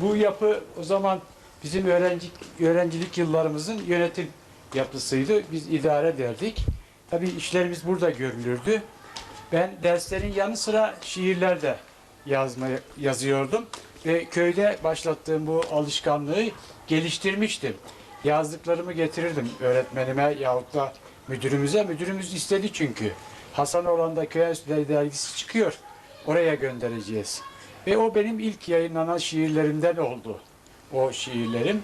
Bu yapı o zaman bizim öğrenci, öğrencilik yıllarımızın yönetim yapısıydı. Biz idare ederdik. Tabii işlerimiz burada görülürdü. Ben derslerin yanı sıra şiirler de yazmaya, yazıyordum. Ve köyde başlattığım bu alışkanlığı geliştirmiştim. Yazdıklarımı getirirdim öğretmenime yahut da müdürümüze. Müdürümüz istedi çünkü. Hasanoğlan'da köy enstitüleri dergisi çıkıyor. Oraya göndereceğiz. Ve o benim ilk yayınlanan şiirlerimden oldu. O şiirlerim.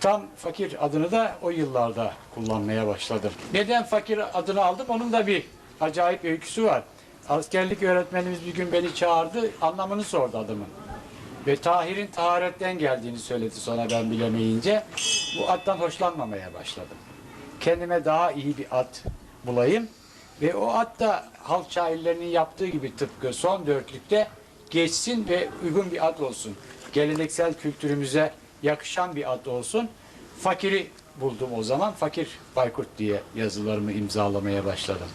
Tam fakir adını da o yıllarda kullanmaya başladım. Neden fakir adını aldım? Onun da bir acayip öyküsü var. Askerlik öğretmenimiz bir gün beni çağırdı, anlamını sordu adımın. Ve Tahir'in taharetten geldiğini söyledi sonra ben bilemeyince. Bu attan hoşlanmamaya başladım. Kendime daha iyi bir at bulayım. Ve o at da halk şairlerinin yaptığı gibi tıpkı son dörtlükte geçsin ve uygun bir at olsun. Geleneksel kültürümüze yakışan bir at olsun. Fakiri buldum o zaman. Fakir Baykurt diye yazılarımı imzalamaya başladım.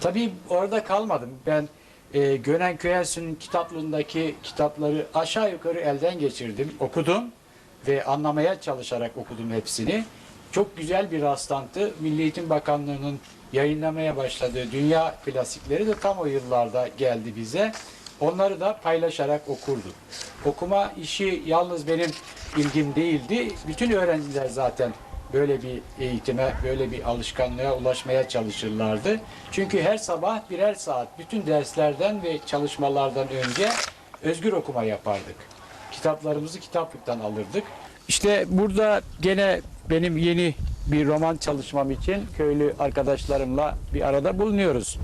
Tabii orada kalmadım. Ben e, Gönen Köyensü'nün kitaplığındaki kitapları aşağı yukarı elden geçirdim, okudum ve anlamaya çalışarak okudum hepsini. Çok güzel bir rastlantı. Milli Eğitim Bakanlığı'nın yayınlamaya başladığı dünya klasikleri de tam o yıllarda geldi bize. Onları da paylaşarak okurduk. Okuma işi yalnız benim ilgim değildi. Bütün öğrenciler zaten böyle bir eğitime, böyle bir alışkanlığa ulaşmaya çalışırlardı. Çünkü her sabah birer saat bütün derslerden ve çalışmalardan önce özgür okuma yapardık. Kitaplarımızı kitaplıktan alırdık. İşte burada gene benim yeni bir roman çalışmam için köylü arkadaşlarımla bir arada bulunuyoruz.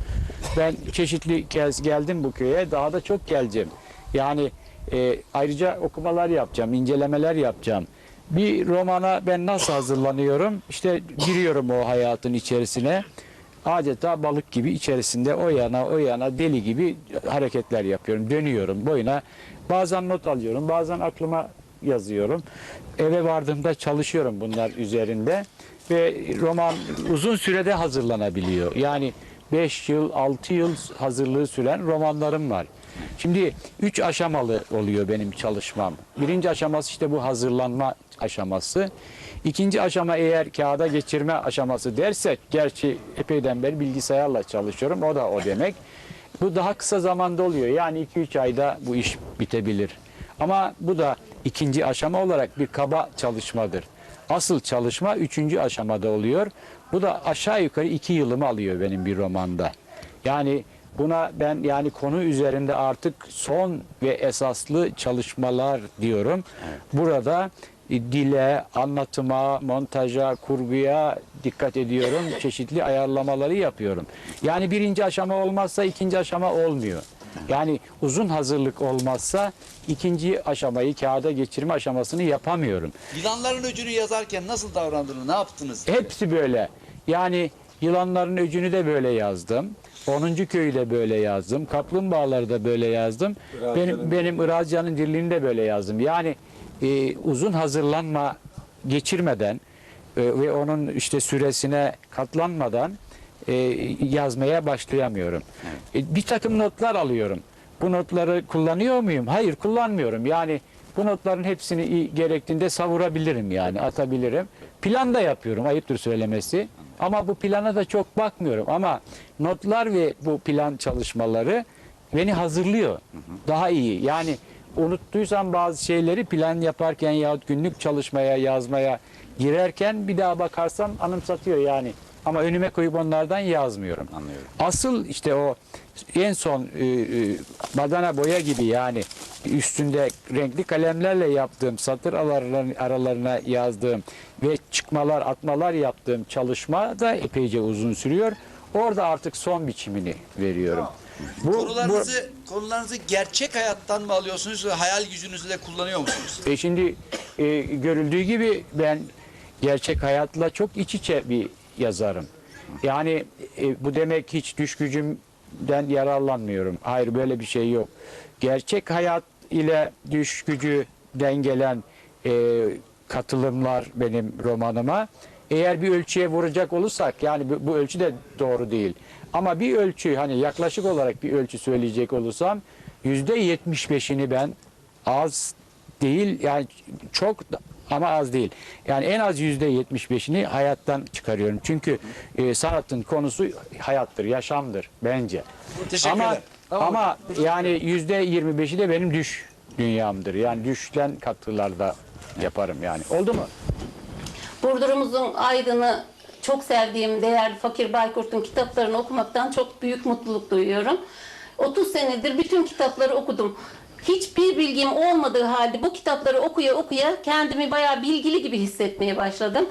Ben çeşitli kez geldim bu köye, daha da çok geleceğim. Yani e, ayrıca okumalar yapacağım, incelemeler yapacağım. Bir romana ben nasıl hazırlanıyorum? İşte giriyorum o hayatın içerisine. Adeta balık gibi içerisinde o yana o yana deli gibi hareketler yapıyorum. Dönüyorum boyuna. Bazen not alıyorum, bazen aklıma yazıyorum. Eve vardığımda çalışıyorum bunlar üzerinde. Ve roman uzun sürede hazırlanabiliyor. Yani 5 yıl, 6 yıl hazırlığı süren romanlarım var. Şimdi üç aşamalı oluyor benim çalışmam. Birinci aşaması işte bu hazırlanma aşaması. İkinci aşama eğer kağıda geçirme aşaması dersek, gerçi epeyden beri bilgisayarla çalışıyorum, o da o demek. Bu daha kısa zamanda oluyor. Yani 2-3 ayda bu iş bitebilir. Ama bu da ikinci aşama olarak bir kaba çalışmadır. Asıl çalışma üçüncü aşamada oluyor. Bu da aşağı yukarı iki yılımı alıyor benim bir romanda. Yani buna ben yani konu üzerinde artık son ve esaslı çalışmalar diyorum. Burada e, dile, anlatıma, montaja, kurguya dikkat ediyorum. Çeşitli ayarlamaları yapıyorum. Yani birinci aşama olmazsa ikinci aşama olmuyor. Yani uzun hazırlık olmazsa ikinci aşamayı kağıda geçirme aşamasını yapamıyorum. Yılanların öcünü yazarken nasıl davrandınız, ne yaptınız? Hepsi böyle. Yani yılanların öcünü de böyle yazdım. 10. köyü de böyle yazdım. Kaplumbağaları da böyle yazdım. Benim benim Irazcan'ın dirliğini de böyle yazdım. Yani e, uzun hazırlanma geçirmeden e, ve onun işte süresine katlanmadan e, yazmaya başlayamıyorum. E, bir takım notlar alıyorum. Bu notları kullanıyor muyum? Hayır kullanmıyorum. Yani bu notların hepsini gerektiğinde savurabilirim yani atabilirim. Plan da yapıyorum ayıptır söylemesi. Ama bu plana da çok bakmıyorum. Ama notlar ve bu plan çalışmaları beni hazırlıyor. Daha iyi. Yani unuttuysam bazı şeyleri plan yaparken yahut günlük çalışmaya, yazmaya girerken bir daha bakarsam anımsatıyor yani. Ama önüme koyup onlardan yazmıyorum. Anlıyorum. Asıl işte o en son e, e, badana boya gibi yani üstünde renkli kalemlerle yaptığım satır aralarına, aralarına yazdığım ve çıkmalar atmalar yaptığım çalışma da epeyce uzun sürüyor. Orada artık son biçimini veriyorum. Bu, bu, Konularınızı, konularınızı gerçek hayattan mı alıyorsunuz ve hayal gücünüzü de kullanıyor musunuz? E şimdi e, görüldüğü gibi ben gerçek hayatla çok iç içe bir yazarım. Yani e, bu demek hiç düş gücümden yararlanmıyorum. Hayır böyle bir şey yok. Gerçek hayat ile düş gücü dengelen e, katılımlar benim romanıma. Eğer bir ölçüye vuracak olursak yani bu, bu ölçü de doğru değil. Ama bir ölçü hani yaklaşık olarak bir ölçü söyleyecek olursam yüzde yetmiş beşini ben az değil yani çok ama az değil. Yani en az yüzde yetmiş beşini hayattan çıkarıyorum. Çünkü e, sanatın konusu hayattır, yaşamdır bence. Teşekkür ama, ederim. Ama yani yüzde yirmi beşi de benim düş dünyamdır. Yani düşten katkılarda yaparım yani. Oldu mu? Burdur'umuzun Aydın'ı çok sevdiğim değerli Fakir Baykurt'un kitaplarını okumaktan çok büyük mutluluk duyuyorum. 30 senedir bütün kitapları okudum. Hiçbir bilgim olmadığı halde bu kitapları okuya okuya kendimi bayağı bilgili gibi hissetmeye başladım.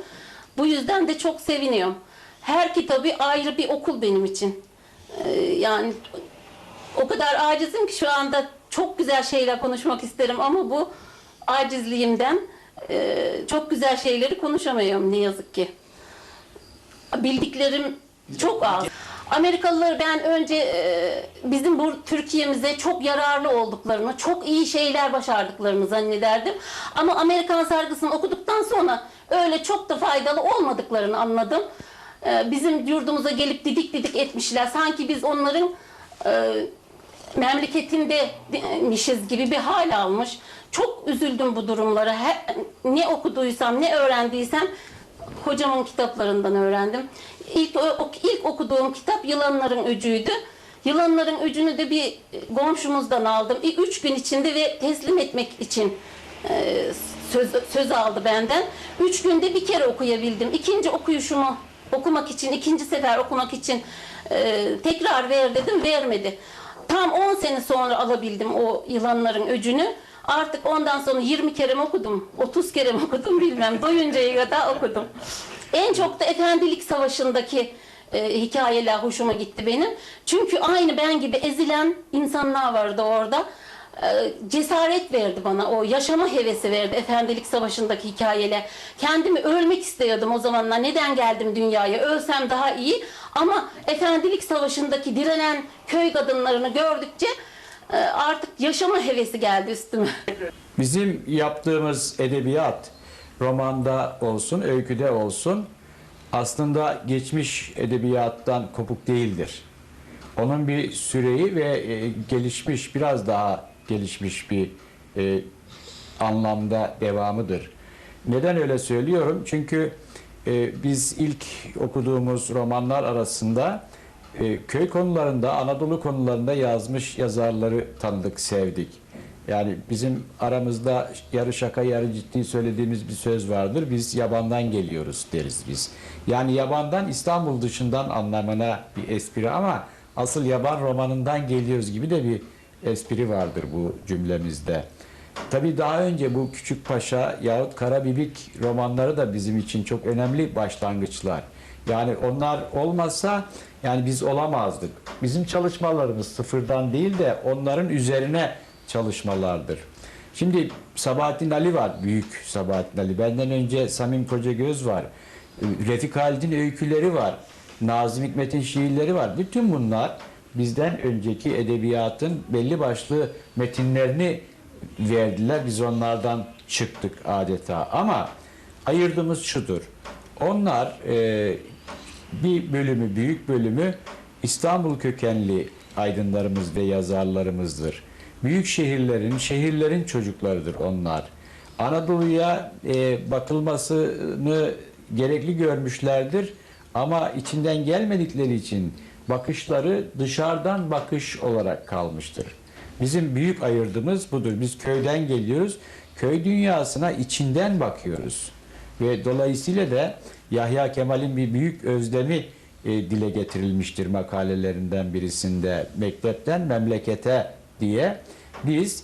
Bu yüzden de çok seviniyorum. Her kitabı ayrı bir okul benim için. Ee, yani o kadar acizim ki şu anda çok güzel şeyler konuşmak isterim ama bu acizliğimden e, çok güzel şeyleri konuşamıyorum ne yazık ki. Bildiklerim çok az. Amerikalıları ben önce e, bizim bu Türkiye'mize çok yararlı olduklarını, çok iyi şeyler başardıklarını zannederdim. Ama Amerikan sargısını okuduktan sonra öyle çok da faydalı olmadıklarını anladım. E, bizim yurdumuza gelip didik didik etmişler. Sanki biz onların e, memleketindeymişiz gibi bir hal almış. Çok üzüldüm bu durumlara. Ne okuduysam, ne öğrendiysem hocamın kitaplarından öğrendim. İlk, ilk okuduğum kitap Yılanların Öcü'ydü. Yılanların Öcü'nü de bir komşumuzdan aldım. İlk üç gün içinde ve teslim etmek için e, söz, söz aldı benden. Üç günde bir kere okuyabildim. İkinci okuyuşumu okumak için, ikinci sefer okumak için e, tekrar ver dedim, vermedi. Tam 10 sene sonra alabildim o yılanların öcünü. Artık ondan sonra 20 kere mi okudum, 30 kere mi okudum bilmem. Doyuncaya kadar okudum. En çok da Efendilik Savaşı'ndaki e, hikayeler hoşuma gitti benim. Çünkü aynı ben gibi ezilen insanlar vardı orada. E, cesaret verdi bana, o yaşama hevesi verdi Efendilik Savaşı'ndaki hikayeler. Kendimi ölmek istiyordum o zamanlar. Neden geldim dünyaya? Ölsem daha iyi. Ama Efendilik Savaşı'ndaki direnen köy kadınlarını gördükçe e, artık yaşama hevesi geldi üstüme. Bizim yaptığımız edebiyat romanda olsun, öyküde olsun aslında geçmiş edebiyattan kopuk değildir. Onun bir süreyi ve e, gelişmiş, biraz daha gelişmiş bir e, anlamda devamıdır. Neden öyle söylüyorum? Çünkü e, biz ilk okuduğumuz romanlar arasında köy konularında, Anadolu konularında yazmış yazarları tanıdık, sevdik. Yani bizim aramızda yarı şaka yarı ciddi söylediğimiz bir söz vardır. Biz yabandan geliyoruz deriz biz. Yani yabandan İstanbul dışından anlamına bir espri ama asıl yaban romanından geliyoruz gibi de bir espri vardır bu cümlemizde. Tabii daha önce bu Küçük Paşa yahut Karabibik romanları da bizim için çok önemli başlangıçlar. Yani onlar olmazsa yani biz olamazdık. Bizim çalışmalarımız sıfırdan değil de onların üzerine çalışmalardır. Şimdi Sabahattin Ali var, büyük Sabahattin Ali. Benden önce Samim Kocagöz var. Refik Halid'in öyküleri var. Nazım Hikmet'in şiirleri var. Bütün bunlar bizden önceki edebiyatın belli başlı metinlerini verdiler. Biz onlardan çıktık adeta. Ama ayırdığımız şudur. Onlar e, bir bölümü, büyük bölümü İstanbul kökenli aydınlarımız ve yazarlarımızdır. Büyük şehirlerin, şehirlerin çocuklarıdır onlar. Anadolu'ya e, bakılmasını gerekli görmüşlerdir ama içinden gelmedikleri için bakışları dışarıdan bakış olarak kalmıştır. Bizim büyük ayırdığımız budur. Biz köyden geliyoruz. Köy dünyasına içinden bakıyoruz. Ve dolayısıyla da Yahya Kemal'in bir büyük özlemi e, dile getirilmiştir makalelerinden birisinde. Mektepten memlekete diye biz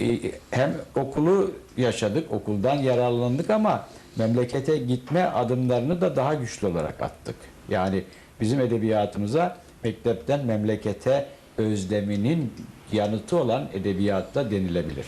e, hem okulu yaşadık, okuldan yararlandık ama memlekete gitme adımlarını da daha güçlü olarak attık. Yani bizim edebiyatımıza mektepten memlekete özleminin yanıtı olan edebiyatta denilebilir.